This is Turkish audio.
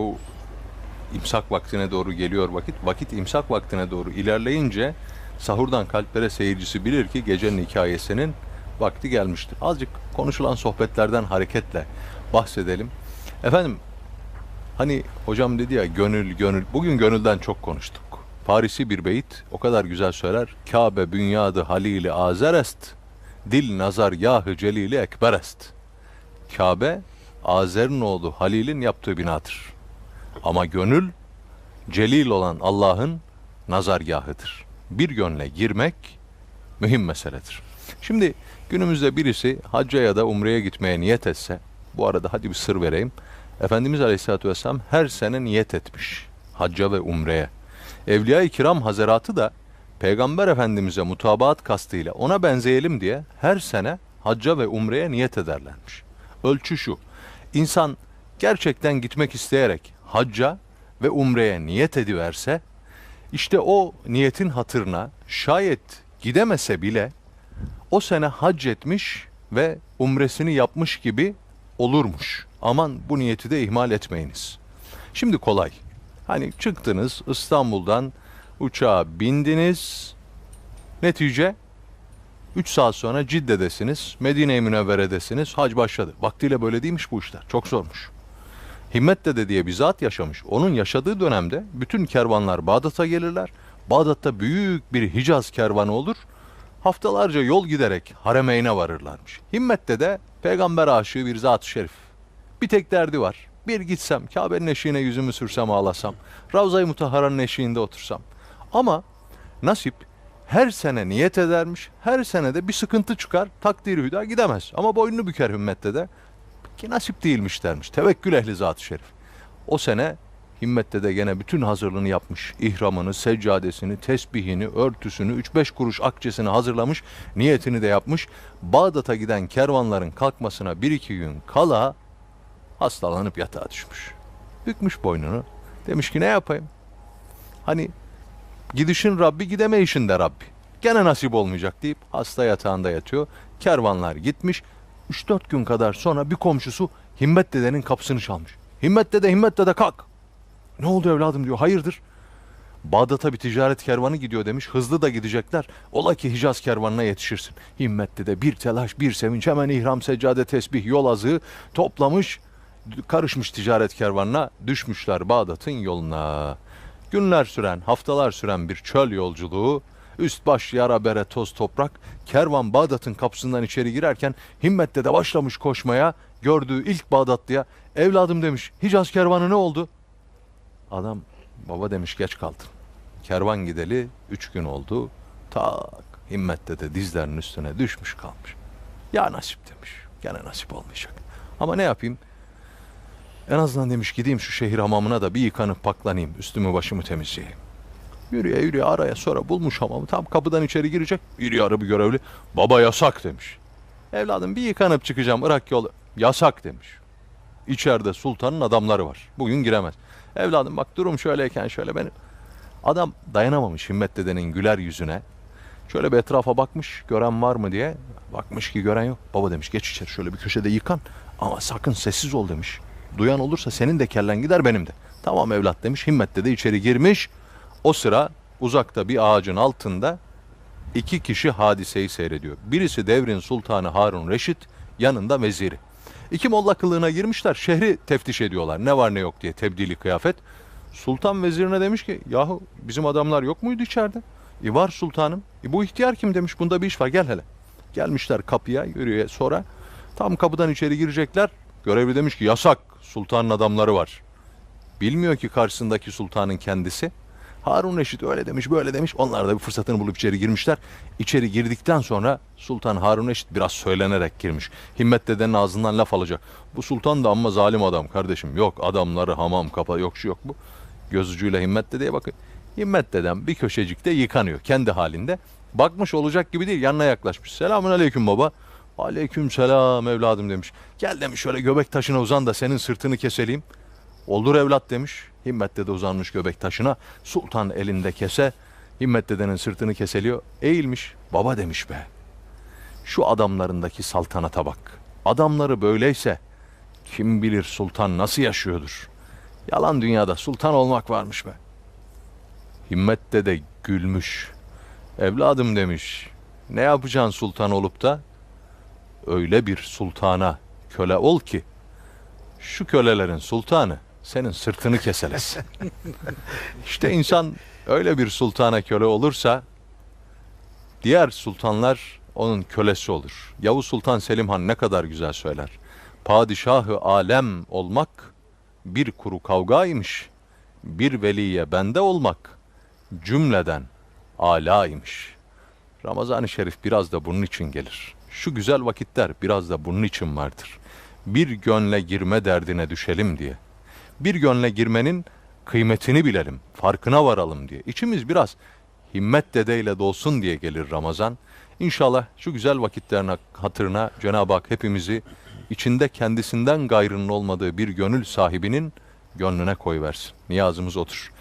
Bu imsak vaktine doğru geliyor vakit. Vakit imsak vaktine doğru ilerleyince sahurdan kalplere seyircisi bilir ki gecenin hikayesinin vakti gelmiştir. Azıcık konuşulan sohbetlerden hareketle bahsedelim. Efendim hani hocam dedi ya gönül gönül. Bugün gönülden çok konuştuk. Parisi bir beyit o kadar güzel söyler. Kabe bünyadı halili azerest. Dil nazar yahı celili ekberest. Kabe Azer'in oğlu Halil'in yaptığı binadır. Ama gönül celil olan Allah'ın nazargahıdır. Bir gönle girmek mühim meseledir. Şimdi günümüzde birisi hacca ya da umreye gitmeye niyet etse, bu arada hadi bir sır vereyim. Efendimiz Aleyhisselatü Vesselam her sene niyet etmiş hacca ve umreye. Evliya-i Kiram Hazaratı da Peygamber Efendimiz'e mutabaat kastıyla ona benzeyelim diye her sene hacca ve umreye niyet ederlermiş. Ölçü şu, insan gerçekten gitmek isteyerek hacca ve umreye niyet ediverse, işte o niyetin hatırına şayet gidemese bile o sene hac etmiş ve umresini yapmış gibi olurmuş. Aman bu niyeti de ihmal etmeyiniz. Şimdi kolay. Hani çıktınız İstanbul'dan uçağa bindiniz. Netice 3 saat sonra Cidde'desiniz, Medine-i Münevvere'desiniz, hac başladı. Vaktiyle böyle değilmiş bu işler, çok zormuş. Himmet Dede diye bir zat yaşamış. Onun yaşadığı dönemde bütün kervanlar Bağdat'a gelirler. Bağdat'ta büyük bir Hicaz kervanı olur. Haftalarca yol giderek Haremeyn'e varırlarmış. Himmet Dede peygamber aşığı bir zat-ı şerif. Bir tek derdi var. Bir gitsem, Kabe'nin eşiğine yüzümü sürsem ağlasam, Ravza-i Mutahhara'nın eşiğinde otursam. Ama nasip her sene niyet edermiş, her senede bir sıkıntı çıkar, takdiri hüda gidemez. Ama boynunu büker Himmet'te de ki nasip değilmiş dermiş. Tevekkül ehli zat-ı şerif. O sene Himmet'te de gene bütün hazırlığını yapmış. İhramını, seccadesini, tesbihini, örtüsünü, 3-5 kuruş akçesini hazırlamış. Niyetini de yapmış. Bağdat'a giden kervanların kalkmasına bir iki gün kala hastalanıp yatağa düşmüş. Bükmüş boynunu. Demiş ki ne yapayım? Hani gidişin Rabbi gidemeyişin de Rabbi. Gene nasip olmayacak deyip hasta yatağında yatıyor. Kervanlar gitmiş. 3-4 gün kadar sonra bir komşusu Himmet dedenin kapısını çalmış. Himmet dede, Himmet dede kalk. Ne oldu evladım diyor. Hayırdır? Bağdat'a bir ticaret kervanı gidiyor demiş. Hızlı da gidecekler. Ola ki Hicaz kervanına yetişirsin. Himmet dede bir telaş, bir sevinç. Hemen ihram, seccade, tesbih, yol azığı toplamış. Karışmış ticaret kervanına. Düşmüşler Bağdat'ın yoluna. Günler süren, haftalar süren bir çöl yolculuğu Üst baş yara bere toz toprak. Kervan Bağdat'ın kapısından içeri girerken Himmet'te de başlamış koşmaya. Gördüğü ilk Bağdatlıya evladım demiş Hicaz kervanı ne oldu? Adam baba demiş geç kaldın. Kervan gideli üç gün oldu. Tak Himmet'te de dizlerinin üstüne düşmüş kalmış. Ya nasip demiş. Gene nasip olmayacak. Ama ne yapayım? En azından demiş gideyim şu şehir hamamına da bir yıkanıp paklanayım. Üstümü başımı temizleyeyim. Yürüye yürüye araya sonra bulmuş hamamı. Tam kapıdan içeri girecek. İri yarı bir görevli. Baba yasak demiş. Evladım bir yıkanıp çıkacağım Irak yolu. Yasak demiş. İçeride sultanın adamları var. Bugün giremez. Evladım bak durum şöyleyken şöyle beni... Adam dayanamamış Himmet dedenin güler yüzüne. Şöyle bir etrafa bakmış gören var mı diye. Bakmış ki gören yok. Baba demiş geç içeri şöyle bir köşede yıkan. Ama sakın sessiz ol demiş. Duyan olursa senin de kellen gider benim de. Tamam evlat demiş. Himmet dede içeri girmiş. O sıra uzakta bir ağacın altında iki kişi hadiseyi seyrediyor. Birisi devrin sultanı Harun Reşit, yanında veziri. İki molla kılığına girmişler, şehri teftiş ediyorlar. Ne var ne yok diye tebdili kıyafet. Sultan vezirine demiş ki, yahu bizim adamlar yok muydu içeride? E var sultanım. E bu ihtiyar kim demiş, bunda bir iş var, gel hele. Gelmişler kapıya, yürüye sonra. Tam kapıdan içeri girecekler. Görevli demiş ki, yasak, sultanın adamları var. Bilmiyor ki karşısındaki sultanın kendisi. Harun Reşit öyle demiş böyle demiş. Onlar da bir fırsatını bulup içeri girmişler. İçeri girdikten sonra Sultan Harun Reşit biraz söylenerek girmiş. Himmet dedenin ağzından laf alacak. Bu sultan da amma zalim adam kardeşim. Yok adamları hamam kapa yok şu yok bu. Göz ucuyla Himmet dedeye bakın. Himmet dedem bir köşecikte yıkanıyor kendi halinde. Bakmış olacak gibi değil yanına yaklaşmış. Selamun aleyküm baba. Aleyküm selam evladım demiş. Gel demiş şöyle göbek taşına uzan da senin sırtını keseleyim. Olur evlat demiş. Himmet dede uzanmış göbek taşına. Sultan elinde kese. Himmet dedenin sırtını keseliyor. Eğilmiş. Baba demiş be. Şu adamlarındaki saltanata bak. Adamları böyleyse kim bilir sultan nasıl yaşıyordur. Yalan dünyada sultan olmak varmış be. Himmet de gülmüş. Evladım demiş. Ne yapacaksın sultan olup da? Öyle bir sultana köle ol ki şu kölelerin sultanı senin sırtını keselesin. işte insan öyle bir sultana köle olursa diğer sultanlar onun kölesi olur. Yavuz Sultan Selim Han ne kadar güzel söyler. Padişahı alem olmak bir kuru kavgaymış. Bir veliye bende olmak cümleden alaymış. Ramazan-ı Şerif biraz da bunun için gelir. Şu güzel vakitler biraz da bunun için vardır. Bir gönle girme derdine düşelim diye. Bir gönle girmenin kıymetini bilelim, farkına varalım diye. İçimiz biraz himmet dedeyle dolsun diye gelir Ramazan. İnşallah şu güzel vakitlerin hatırına Cenab-ı Hak hepimizi içinde kendisinden gayrının olmadığı bir gönül sahibinin gönlüne koyversin. Niyazımız odur.